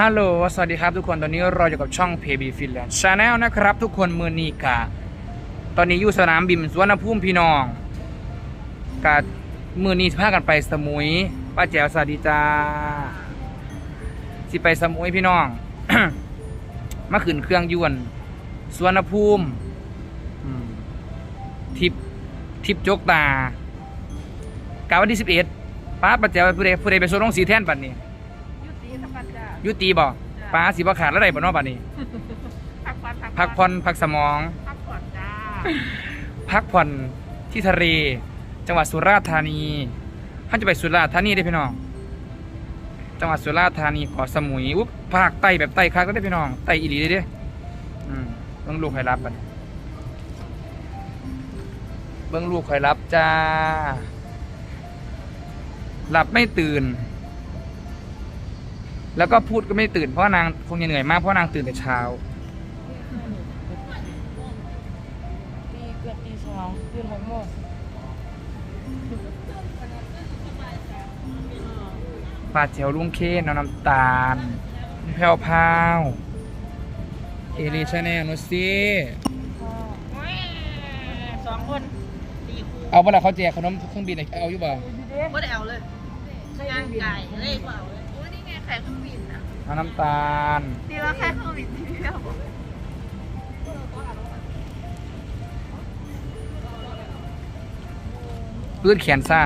ฮัลโหล สวัสดีครับทุกคน ตอนนี้เราอยู่กับช่อง p b Finland Channel นะครับ ทุกคนมือนีกะ ตอนนี้อยู่สนามบินสุวรรณภูมิพี่น้องกะมือนีพากันไปสมุย ป้าแจ๋วสวัสดีจ้า สิไปสมุยพี่น้อง มาขึ้นเครื่องยวนสุวรรณภูมิทิปทิปจกตากาวันที่สิบเอ็ดป้าป้าแจ๋วผู้ใดผู้ใดไปโซนลงสีแท่นปัดนี้ยุติสกัดจ้า ยุติบ่ป้าสิบ่ขาดแล้วได้บ่เนาะบัดนี้ พักผ่อนพักผ่อนพักสมอง พักผ่อนจ้าพักผ่อนที่ทะเล จังหวัดสุราษฎร์ธานีท่านจะไปสุราษฎร์ธานีได้อพี่น้อง จังหวัดสุราษฎร์ธานีเกาะสมุยอุ๊บภาคใต้แบบใต้คักก็ได้อพี่น้องใต้อีหลีเลยเด้ออืมเบิ่งลูกใครรับบัดนี้เบิ่งลูกใครรับจ้าหลับไม่ตื่น แล้วก็พูดก็ไม่ตื่นเพราะว่านางคงจะเหนื่อยมากเพราะนางตื่นแต่เช้า ตีเกือบตีสองตื่นหกโมงปลาเจียวลุงเคนน้ำน้ำตาลแพรวพราวเอลิชาแนลนุซี่สองคนตีคู่เอาเวลาเขาแจกขนมเครื่องบินเนี่ยเอาอยู่บ่ไม่ได้เอาเลยย่างไก่เลยเปล่าเลย โอ้นี่ไงไข่เครื่องบินอะน้ำน้ำตาลตีแล้วแค่เครื่องบินทีเดียวปื้ดแขนซ่า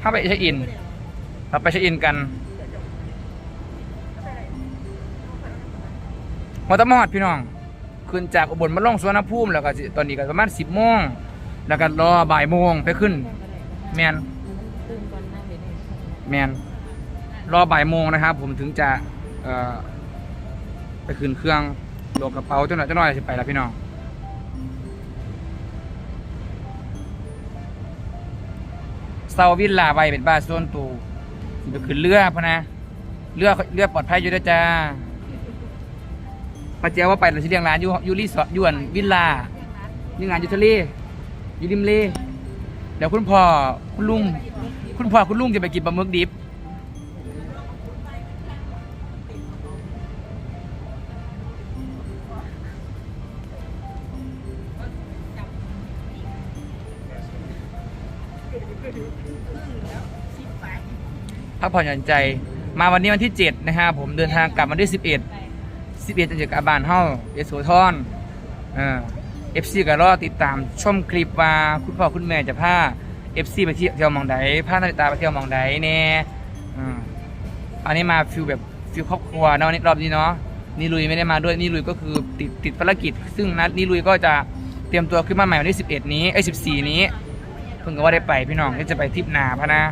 ถ้าไปเช็คอิน เราไปเช็คอินกันมอตอร์มอดพี่น้องขึ้นจากอุบลมาลงสวนภูมิแล้วก็สิตอนนี้ก็ประมาณสิบโมงแล้วก็รอบ่ายโมงไปขึ้น แมนแมนรอบ่ายโมงนะครับ ผมถึงจะไปขึ้นเครื่องโหลดกระเป๋าเจ้าหน่อยเจ้าหน่อยจะไปแล้วพี่น้องเซาวิลลาไวเป็นบ้านส่วนตัว สิไปขึ้นเรือพะนะเรือเรือปลอดภัยอยู่ด้วยจ้าพระเจ้าว่าไปเราสิเลี้ยงร้านอยู่ยูรีสอร์ทยวนวิลลานี่งานยูทะเลยูริมเลเดี๋ยวคุณพ่อคุณลุง คุณพ่อคุณลุงจะไปกินปลาหมึกดิบ พักผ่อนหย่อนใจ มาวันนี้วันที่ 7 นะครับผมเดินทางกลับวันที่ 11 11จะเจอกับบ้านเฮาเอสโสธรเออฟซีก็รอติดตามชมคลิปว่าคุณพ่อคุณแม่จะพาเอฟซีไปเที่ยวเที่ยวมองใดพานาฬิตาไปเที่ยวมองใดแน่อืมอันนี้มาฟิลแบบฟิลครอบครัวเนาะนี่รอบนี้เนาะนี่ลุยไม่ได้มาด้วยนี่ลุยก็คือติดติดภารกิจ ซึ่งนัดนี่ลุยก็จะเตรียมตัวขึ้นมาใหม่วันที่11 นี้ไอ้ย14 นี้เพิ่งก็ว่าได้ไปพี่น้องนี่จะไปทริปหนาพะนะ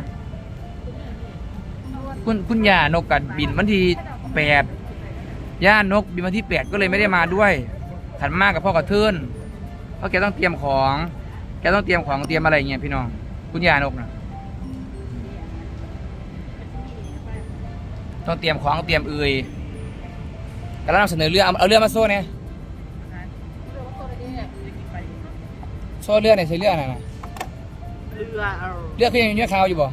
คุณคุณย่านกกัดบินวันที่แปดย่านกบินวันที่แปดก็เลยไม่ได้มาด้วยขันมากกับพ่อกับเทือนเพราะแกต้องเตรียมของแกต้องเตรียมของเตรียมอะไรอย่างเงี้ยพี่น้อง คุณย่านกนะต้องเตรียมของเตรียมเอยกำลังนำเสนอเรือเอาเอาเรือมาโซ่เนี่ยโซ่เรือเนี่ยใช้เรืออะไรนะเรือเอาเรือคือยังเนื้อขาวอยู่บ่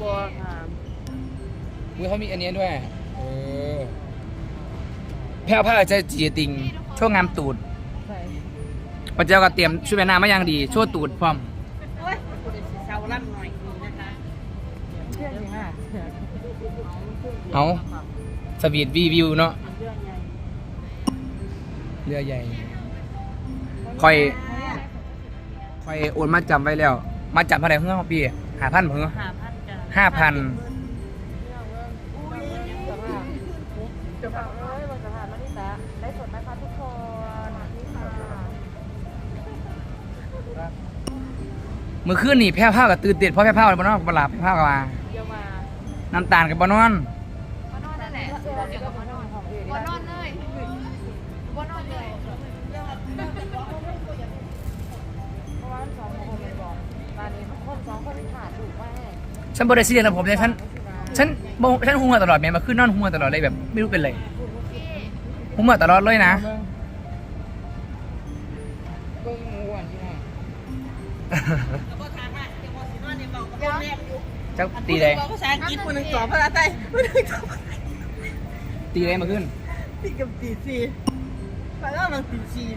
บัวค่ะ มือเขามีอันนี้ด้วย เออ แพ้วผ้าจะจีติงช่วงงามตูดใส่พระเจ้าก็เตรียมชุดแม่น้ำมาอย่างดี โช่วตูดพร้อม โอ้ยคุณเซาล่ำหน่อยนะคะเชื่อสิค่ะเอาสวีทวีวิวเนาะเรื่องใหญ่เรือใหญ่คอยคอยโอนมาจำไว้แล้ว มาจำเท่าไหร่เพื่อนพี่หาพันเพื่อ หาพันจ้ะห้าพัน มื่อขึ้นนี่แพ้วผ้ากับตื่นเต้นเพราะแพ้วผ้าบนนอนบหลับแพ้วผ้ากับมาเดี๋ยวมาน้ำตาลกับบนนอนมานอนนั่นแหละเดี๋ยวก็มานอนของเอ๋มานอนเลยมานอนเลยเพราะว่าสองคนเลยบอกตอนนี้คนสองคนขาดถูกไหมฉันบริสุทธิ์นะผมเลยฉันฉันฉันหัวตลอดแม่มาขึ้นนอนหัวตลอดเลยแบบไม่รู้เป็นไรหัวตลอดเลยนะ น่ะเจ้าตีเลยภาษาอังกฤษคนหนึ่งสอนภาษาไทยคนหนึ่งสอนภาษาตีเลยมาขึ้นตีกับตีสี่ภาษาอังกฤษตีสี่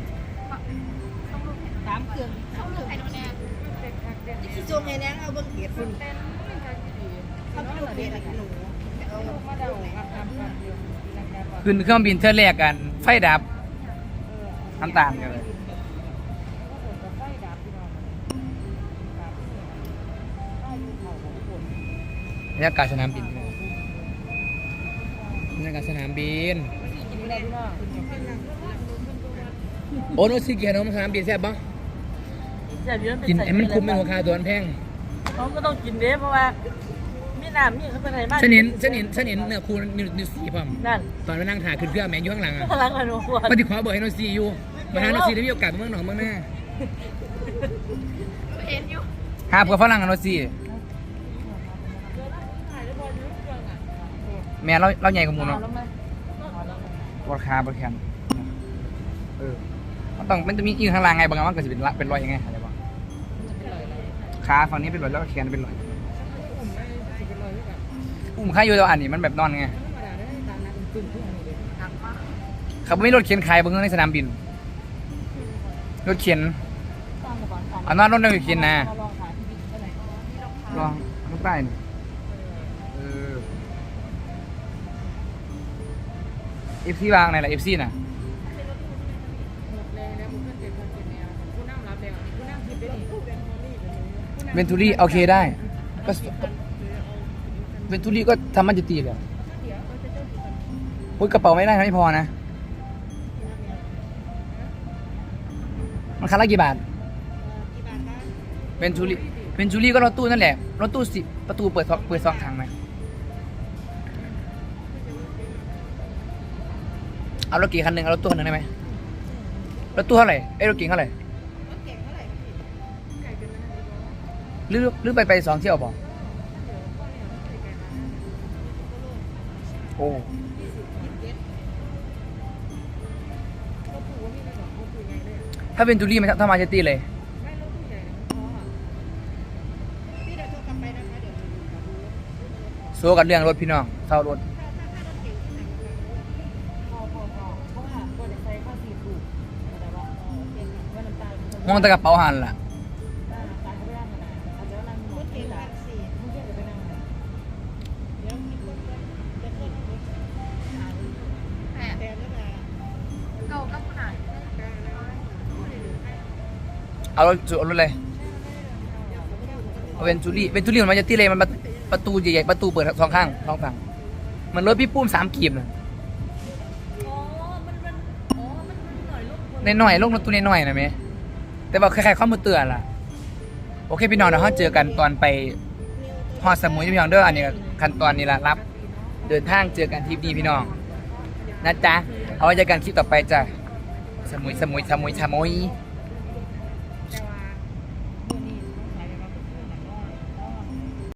สามเครื่องเข้าเรื่องไทยโนแนนนี่คือจงไงเนี่ยเอาเบิ้งเกียรติคุณเขาไม่ดูเกียรติอะไรกันหนูเอามาเดาอับอับอับอยู่นะครับว่าขึ้นเครื่องบินเท่าแรกกัน ไฟดับน้ำตาลกันเลย บรรยากาศสนามบินบรรยากาศสนามบินกินได้พี่น้องโอ้โนซิกินมสนามบินแซ่บบ้งกินไอ้มันคุ้มเป็นราคาตัวมันแพงเขาก็ต้องกินเด้เพราะว่ามีน้ำมีเขาเป็นอะไรมากฉันเห็นฉันเห็นฉันเห็นเนื้อคูนิวนิวซีพร้อมนั่นตอนมานั่งถ่ายขึ้นเครื่องแมนอยู่ข้างหลังอะพลังอนุวัปฏิขอบอกให้โนซีอยู่มาหาโนซีได้มีโอกาสไปเมืองหนองเมืองหน้าหาเพื่อฝรั่งกับโนซี แม่เราเราใหญ่กว่าหมูเนาะเอาแล้วไหมปวดขาปวดแขนเออมันต้องมันจะมีอีกข้างล่างไงบางอันมันก็จะเป็นละเป็นรอยยังไงอะไรบ้างขาฝั่งนี้เป็นรอยแล้วก็แขนเป็นรอยอุ้มข้าอยู่แต่ว่าอันนี้มันแบบนอนไงเขาไม่มีรถเข็นขายบนในสนามบินรถเข็นเอานอนรถนั่งอยู่เข็นนะมาลองขายที่บิ๊กอะไรลองลูกใต้นี่ เอฟซีวางไหนล่ะเอฟซีน่ะหมดแรงแล้วมึงขึ้นเจ็ดคนเจ็ดแนวกูนั่งรับแรงกูนั่งคิดได้ดิเวนทูรี่โอเคได้ก็เวนทูรี่ก็ทำมันจะตีเลยพุ้ยกระเป๋าไม่ได้นะไม่พอนะ มันคันละกี่บาทเวนทูรี่เวนทูรี่ก็รถตู้นั่นแหละรถตู้สิประตูเปิดสองเปิดสองทางไหม เอารถเก๋งคันหนึ่งเอารถตู้คันหนึ่งได้ไหมรถตู้เท่าไหร่เอ้ยรถเก๋งเท่าไหร่หรือหรือไปไปสองเที่ยวบ่โอ้ถ้าเป็นจูรี่มันถ้ามาจะตีเลยพี่เดี๋ยวโทรกลับไปนะคะเดี๋ยวโซกันเรื่องรถพี่น้องเช่ารถ น้ำตาลมันมองแตะกระเป๋าหันล่ะตาตาเขาไม่ได้ขนาดอาจจะนั่งมรองถเก๋ที่งหลัพังนสี่มึงเชื่อจะไปนั่งไหนเดี๋ยวมีคนจะจะเปิดรถแต่แต่ก็จะเอารถจุเอารถเลยเอาเป็นจูรี่เป็นจูรี่มันจะตีเลยมันประประตูใหญ่ๆประตูเปิดสองข้างสองฝั่งเหมันรถพี่ปุ้มสามกีบน่ะอ๋อมันมันอ๋อมันมันหน่อยลูกคนในหน่อยๆลงรถตู้ในหน่อยๆนะเม แต่ว่าใครๆเข้ามือเตือนล่ะ โอเคพี่น้องเดี๋ยวเราเจอกันตอนไปฮอดสมุยพี่น้องเด้ออันนี้ก็ขั้นตอนนี้ละรับ เดินทางเจอกันทริปนี้พี่น้องนะจ๊ะเอาไว้เจอกันคลิปต่อไปจ้ะสมุยสมุยสมุยสมุย